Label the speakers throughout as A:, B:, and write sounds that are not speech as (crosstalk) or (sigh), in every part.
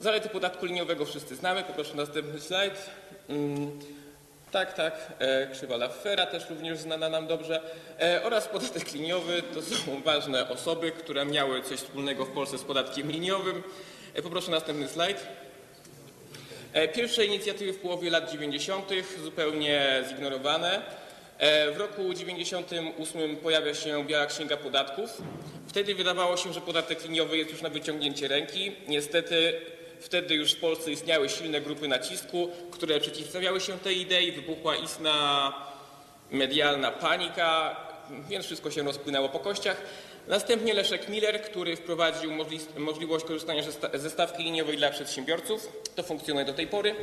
A: Zalety podatku liniowego wszyscy znamy. Poproszę następny slajd. Mm, tak, tak. E, krzywa Laffera też również znana nam dobrze. E, oraz podatek liniowy to są (laughs) ważne osoby, które miały coś wspólnego w Polsce z podatkiem liniowym. E, poproszę następny slajd. Pierwsze inicjatywy w połowie lat 90. zupełnie zignorowane. E, W roku 98 pojawia się Biała Księga Podatków. Wtedy wydawało się, że podatek liniowy jest już na wyciągnięcie ręki. Niestety wtedy już w Polsce istniały silne grupy nacisku, które przeciwstawiały się tej idei. Wybuchła istna medialna panika, więc wszystko się rozpłynęło po kościach. Następnie Leszek Miller, który wprowadził możli- możliwość korzystania ze sta- ze stawki liniowej dla przedsiębiorców. To funkcjonuje do tej pory.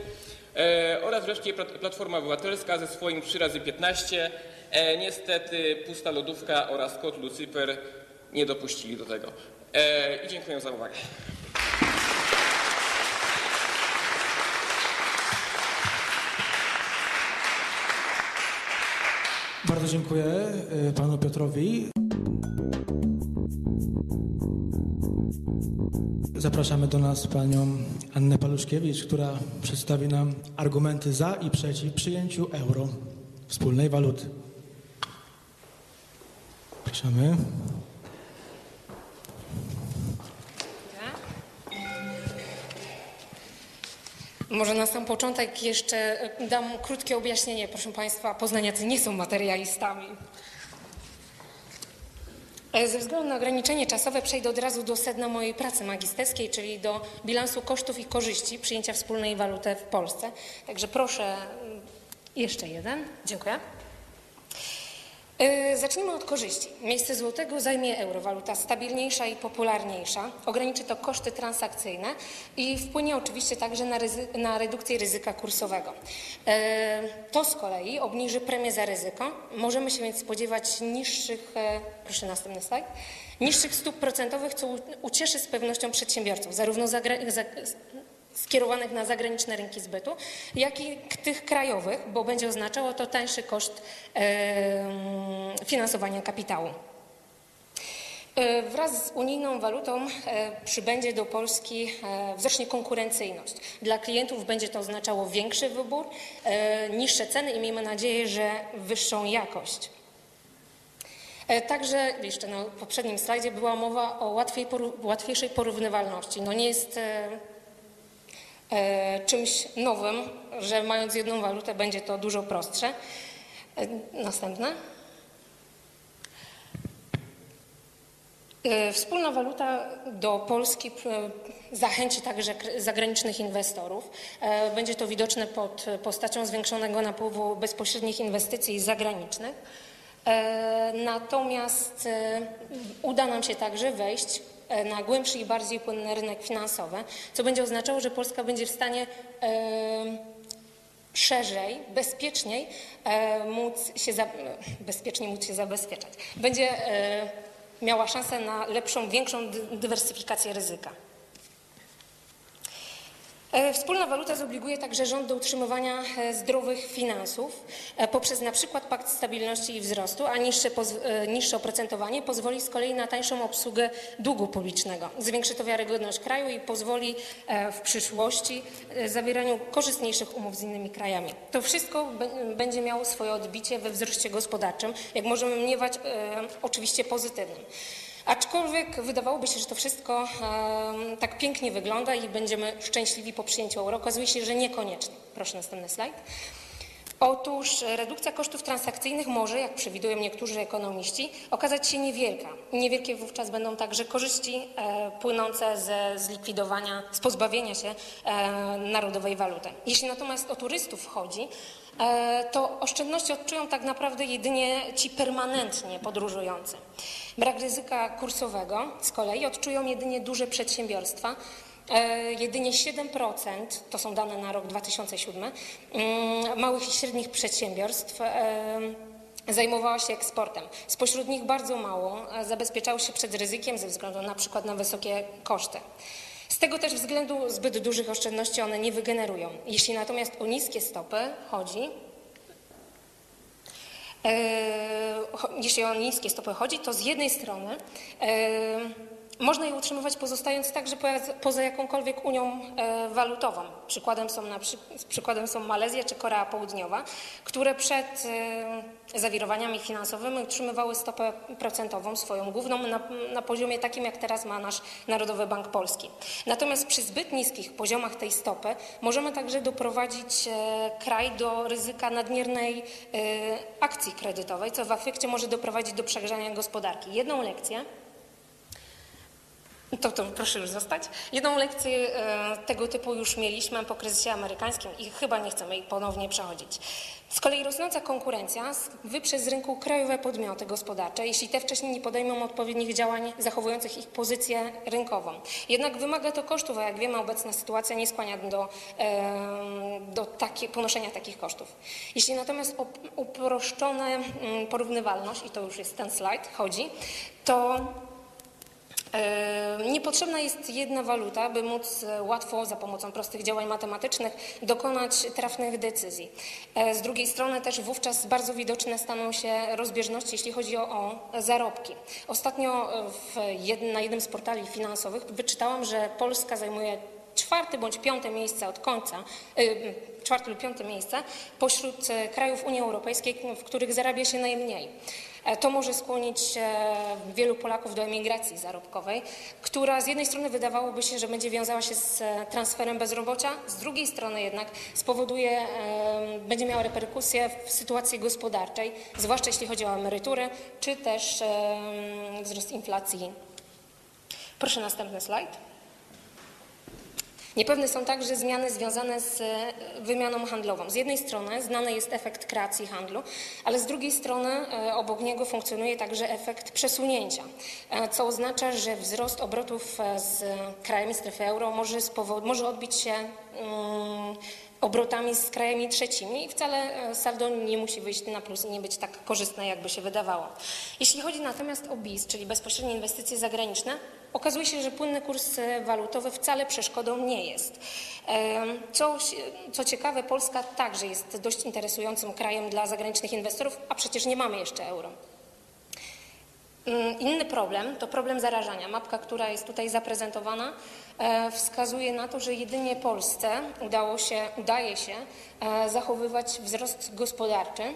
A: E, oraz wreszcie Plat- Platforma Obywatelska ze swoim 3 razy 15. E, niestety pusta lodówka oraz kot Lucyper nie dopuścili do tego. E, I dziękuję za uwagę.
B: Bardzo dziękuję panu Piotrowi. Zapraszamy do nas panią Annę Paluszkiewicz, która przedstawi nam argumenty za i przeciw przyjęciu euro, wspólnej waluty. Proszę.
C: Może na sam początek jeszcze dam krótkie objaśnienie. Proszę Państwa, poznaniacy nie są materialistami. E, Ze względu na ograniczenie czasowe przejdę od razu do sedna mojej pracy magisterskiej, czyli do bilansu kosztów i korzyści przyjęcia wspólnej waluty w Polsce. Także proszę, mm, jeszcze jeden. Dziękuję. E, Zacznijmy od korzyści. Miejsce złotego zajmie euro, waluta stabilniejsza i popularniejsza. Ograniczy to koszty transakcyjne i wpłynie oczywiście także na, ryzy- na redukcję ryzyka kursowego. E, To z kolei obniży premię za ryzyko. Możemy się więc spodziewać niższych, e, proszę następny slajd, niższych stóp procentowych, co ucieszy z pewnością przedsiębiorców, zarówno zagra- za- skierowanych na zagraniczne rynki zbytu, jak i tych krajowych, bo będzie oznaczało to tańszy koszt finansowania kapitału. E, Wraz z unijną walutą e, przybędzie do Polski, e, wzrośnie konkurencyjność. Dla klientów będzie to oznaczało większy wybór, niższe ceny i miejmy nadzieję, że wyższą jakość. Także jeszcze na poprzednim slajdzie była mowa o łatwiej, łatwiejszej porównywalności. No nie jest czymś nowym, że mając jedną walutę będzie to dużo prostsze. E, Następne. E, Wspólna waluta do Polski e, zachęci także zagranicznych inwestorów. E, Będzie to widoczne pod postacią zwiększonego napływu bezpośrednich inwestycji zagranicznych. E, Natomiast e, uda nam się także wejść e, na głębszy i bardziej płynny rynek finansowy, co będzie oznaczało, że Polska będzie w stanie e, szerzej, bezpieczniej e, móc się, za, bezpiecznie móc się zabezpieczać. Będzie e, miała szansę na lepszą, większą dy- dywersyfikację ryzyka. E, Wspólna waluta zobliguje także rząd do utrzymywania e, zdrowych finansów e, poprzez na przykład pakt stabilności i wzrostu, a niższe, niższe oprocentowanie pozwoli z kolei na tańszą obsługę długu publicznego. Zwiększy to wiarygodność kraju i pozwoli w przyszłości zawieraniu korzystniejszych umów z innymi krajami. To wszystko będzie miało swoje odbicie we wzroście gospodarczym, jak możemy mniewać, oczywiście pozytywnym. Aczkolwiek wydawałoby się, że to wszystko em, tak pięknie wygląda i będziemy szczęśliwi po przyjęciu euro. Okazuje się, że niekoniecznie. Proszę następny slajd. Otóż redukcja kosztów transakcyjnych może, jak przewidują niektórzy ekonomiści, okazać się niewielka. Niewielkie wówczas będą także korzyści e, płynące ze zlikwidowania, z pozbawienia się e, narodowej waluty. Jeśli natomiast o turystów chodzi, to oszczędności odczują tak naprawdę jedynie ci permanentnie podróżujący. Brak ryzyka kursowego z kolei odczują jedynie duże przedsiębiorstwa, E, Jedynie 7%, to są dane na rok 2007, mm, małych i średnich przedsiębiorstw e, zajmowała się eksportem. Spośród nich bardzo mało e, zabezpieczało się przed ryzykiem ze względu na przykład na wysokie koszty. Z tego też względu zbyt dużych oszczędności one nie wygenerują. Jeśli natomiast o niskie stopy chodzi, E, jeśli o niskie stopy chodzi, to z jednej strony e, Można je utrzymywać pozostając także poza- jakąkolwiek unią e, walutową. Przykładem są, na, przy, przykładem są Malezja czy Korea Południowa, które przed e, zawirowaniami finansowymi utrzymywały stopę procentową swoją główną na, na poziomie takim, jak teraz ma nasz Narodowy Bank Polski. Natomiast przy zbyt niskich poziomach tej stopy możemy także doprowadzić e, kraj do ryzyka nadmiernej akcji kredytowej, co w efekcie może doprowadzić do przegrzania gospodarki. Jedną lekcję to, to proszę już zostać. Jedną lekcję e, tego typu już mieliśmy po kryzysie amerykańskim i chyba nie chcemy jej ponownie przechodzić. Z kolei rosnąca konkurencja wyprze z rynku krajowe podmioty gospodarcze, jeśli te wcześniej nie podejmą odpowiednich działań zachowujących ich pozycję rynkową. Jednak wymaga to kosztów, a jak wiemy obecna sytuacja nie skłania do, e, do takie, ponoszenia takich kosztów. Jeśli natomiast o uproszczone mm, porównywalność, i to już jest ten slajd, chodzi, to Niepotrzebna jest jedna waluta, by móc e, łatwo za pomocą prostych działań matematycznych dokonać trafnych decyzji. E, Z drugiej strony też wówczas bardzo widoczne staną się rozbieżności, jeśli chodzi o, o zarobki. Ostatnio e, jed, na jednym z portali finansowych wyczytałam, że Polska zajmuje czwarte bądź piąte miejsce od końca, y, czwarte lub piąte miejsce pośród e, krajów Unii Europejskiej, w których zarabia się najmniej. E, To może skłonić e, wielu Polaków do emigracji zarobkowej, która z jednej strony wydawałoby się, że będzie wiązała się z transferem bezrobocia, z drugiej strony jednak spowoduje, będzie miała reperkusje w sytuacji gospodarczej, zwłaszcza jeśli chodzi o emerytury, czy też wzrost inflacji. Proszę następny slajd. Niepewne są także zmiany związane z e, wymianą handlową. Z jednej strony znany jest efekt kreacji handlu, ale z drugiej strony e, obok niego funkcjonuje także efekt przesunięcia, e, co oznacza, że wzrost obrotów z krajami strefy euro może, może odbić się mm, obrotami z krajami trzecimi i wcale e, saldo nie musi wyjść na plus i nie być tak korzystne, jakby się wydawało. Jeśli chodzi natomiast o BIS, czyli bezpośrednie inwestycje zagraniczne, okazuje się, że płynny kurs e, walutowy wcale przeszkodą nie jest. Co, co ciekawe, Polska także jest dość interesującym krajem dla zagranicznych inwestorów, a przecież nie mamy jeszcze euro. Mm, Inny problem to problem zarażania. Mapka, która jest tutaj zaprezentowana, e, wskazuje na to, że jedynie Polsce udało się, udaje się e, zachowywać wzrost gospodarczy, e,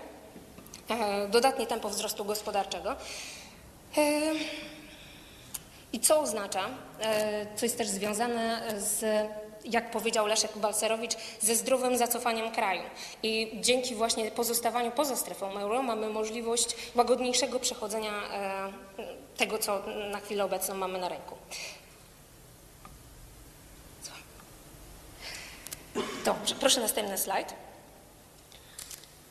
C: dodatnie tempo wzrostu gospodarczego. I co oznacza, co jest też związane z, jak powiedział Leszek Balcerowicz, ze zdrowym zacofaniem kraju. I dzięki właśnie pozostawaniu poza strefą euro mamy możliwość łagodniejszego przechodzenia e, tego, co na chwilę obecną mamy na rynku. Dobrze, proszę następny slajd.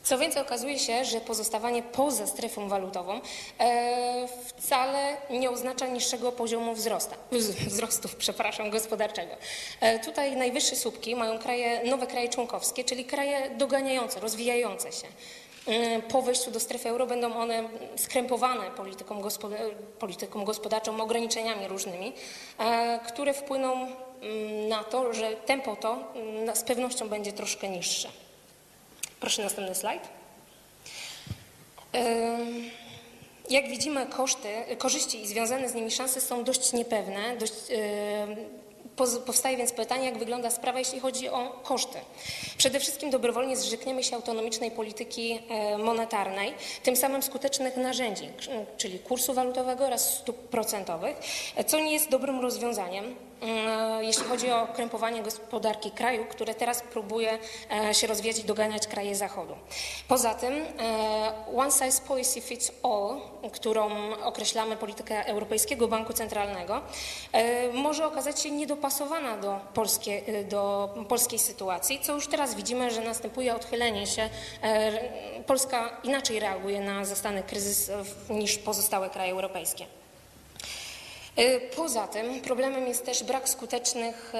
C: Co więcej, okazuje się, że pozostawanie poza strefą walutową e, wcale nie oznacza niższego poziomu wzrosta, wz- wzrostów (laughs) przepraszam, gospodarczego. E, tutaj najwyższe słupki mają kraje, nowe kraje członkowskie, czyli kraje doganiające, rozwijające się. E, Po wejściu do strefy euro będą one skrępowane polityką, gospoda- polityką gospodarczą, ograniczeniami różnymi, e, które wpłyną mm, na to, że tempo to mm, z pewnością będzie troszkę niższe. Proszę następny slajd. Jak widzimy, koszty, korzyści i związane z nimi szanse są dość niepewne. Dość, powstaje więc pytanie, jak wygląda sprawa, jeśli chodzi o koszty. Przede wszystkim dobrowolnie zrzekniemy się autonomicznej polityki monetarnej, tym samym skutecznych narzędzi, czyli kursu walutowego oraz stóp procentowych, co nie jest dobrym rozwiązaniem, jeśli chodzi o krępowanie gospodarki kraju, które teraz próbuje e, się rozwijać i doganiać kraje Zachodu. Poza tym e, one size policy fits all, którą określamy politykę Europejskiego Banku Centralnego, e, może okazać się niedopasowana do, polskie, e, do polskiej sytuacji, co już teraz widzimy, że następuje odchylenie się. E, Polska inaczej reaguje na zastany kryzys e, niż pozostałe kraje europejskie. E, Poza tym problemem jest też brak skutecznych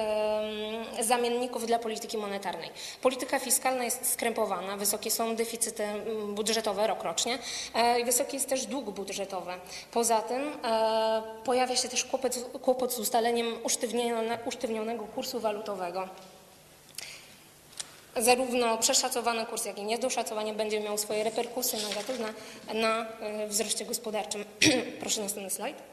C: zamienników dla polityki monetarnej. Polityka fiskalna jest skrępowana, wysokie są deficyty budżetowe rokrocznie e, i wysoki jest też dług budżetowy. Poza tym e, pojawia się też kłopot, kłopot z ustaleniem usztywnione, usztywnionego kursu walutowego. Zarówno przeszacowany kurs, jak i niedoszacowanie będzie miał swoje reperkusje negatywne na wzroście gospodarczym. (clears throat) Proszę następny slajd.